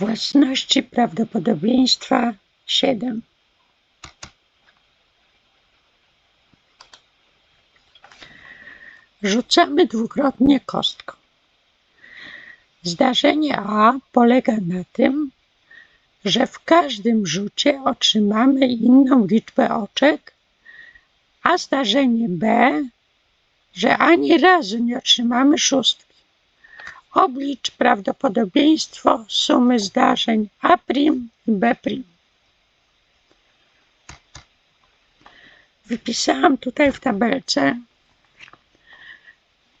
Własności prawdopodobieństwa 7. Rzucamy dwukrotnie kostką. Zdarzenie A polega na tym, że w każdym rzucie otrzymamy inną liczbę oczek, a zdarzenie B, że ani razu nie otrzymamy szóstki. Oblicz prawdopodobieństwo sumy zdarzeń A' i B'. Wypisałam tutaj w tabelce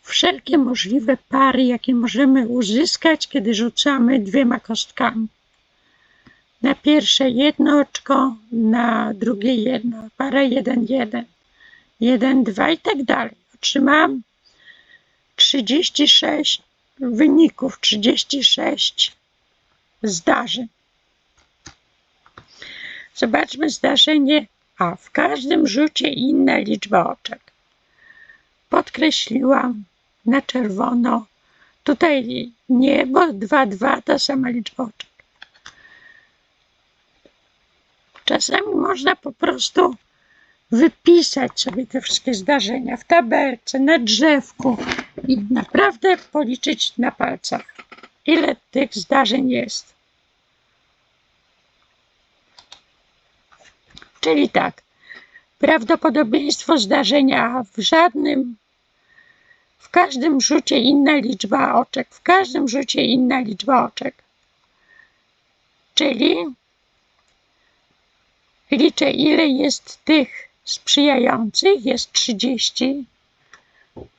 wszelkie możliwe pary, jakie możemy uzyskać, kiedy rzucamy dwiema kostkami. Na pierwsze jedno oczko, na drugie jedno, para 1, 1, 1, 2 i tak dalej. Otrzymałam 36 wyników, 36 zdarzeń. Zobaczmy zdarzenie A. W każdym rzucie inna liczba oczek. Podkreśliłam na czerwono. Tutaj nie, bo 2, 2 ta sama liczba oczek. Czasami można po prostu wypisać sobie te wszystkie zdarzenia w tabelce, na drzewku i naprawdę policzyć na palcach, ile tych zdarzeń jest. Czyli tak, prawdopodobieństwo zdarzenia w żadnym, w każdym rzucie inna liczba oczek, w każdym rzucie inna liczba oczek. Czyli liczę, ile jest tych sprzyjających, jest 30,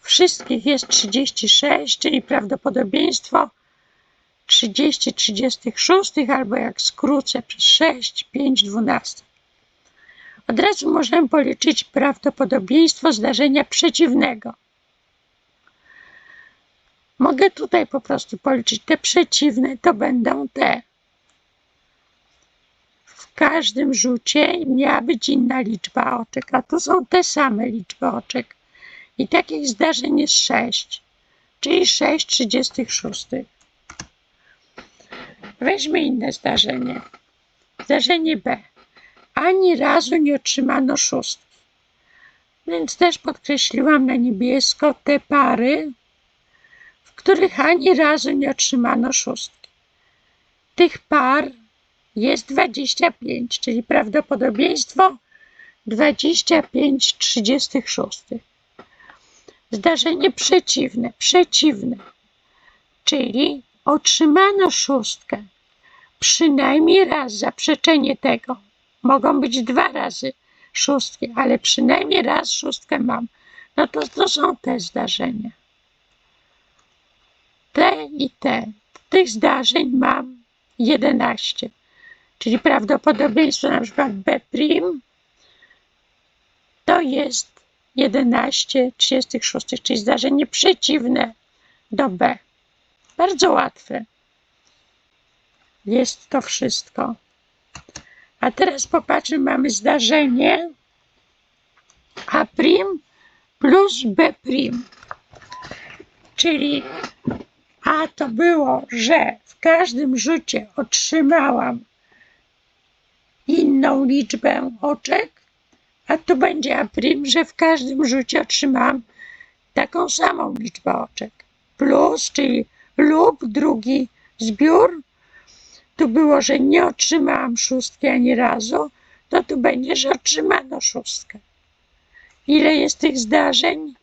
wszystkich jest 36, czyli prawdopodobieństwo 30 36, albo jak skrócę przez 6, 5 12. Od razu możemy policzyć prawdopodobieństwo zdarzenia przeciwnego. Mogę tutaj po prostu policzyć te przeciwne, to będą te. W każdym rzucie miała być inna liczba oczek, a tu są te same liczby oczek. I takich zdarzeń jest 6, czyli 6 36. Weźmy inne zdarzenie. Zdarzenie B ani razu nie otrzymano szóstki. Więc też podkreśliłam na niebiesko te pary, w których ani razu nie otrzymano szóstki. Tych par jest 25, czyli prawdopodobieństwo 25 36. Zdarzenie przeciwne, przeciwne, czyli otrzymano szóstkę przynajmniej raz zaprzeczenie tego Mogą być dwa razy szóstki, ale przynajmniej raz szóstkę mam. No to, to są te zdarzenia. Te i te. Tych zdarzeń mam 11. Czyli prawdopodobieństwo na przykład B' to jest 11 36, czyli zdarzenie przeciwne do B. Bardzo łatwe. Jest to wszystko. A teraz popatrzmy, mamy zdarzenie A' plus B'. Czyli A to było, że w każdym rzucie otrzymałam inną liczbę oczek, a tu będzie A', że w każdym rzucie otrzymałam taką samą liczbę oczek. Plus, czyli lub drugi zbiór tu było, że nie otrzymałam szóstki ani razu, to tu będzie, że otrzymano szóstkę. Ile jest tych zdarzeń?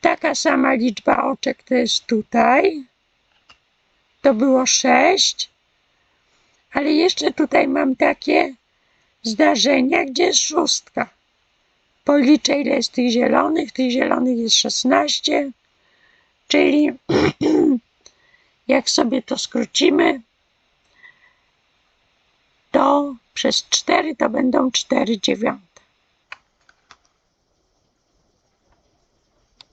Taka sama liczba oczek to jest tutaj. To było sześć. Ale jeszcze tutaj mam takie zdarzenia, gdzie jest szóstka. Policzę, ile jest tych zielonych. Tych zielonych jest 16, czyli Jak sobie to skrócimy, to przez 4 to będą 4 dziewiąte.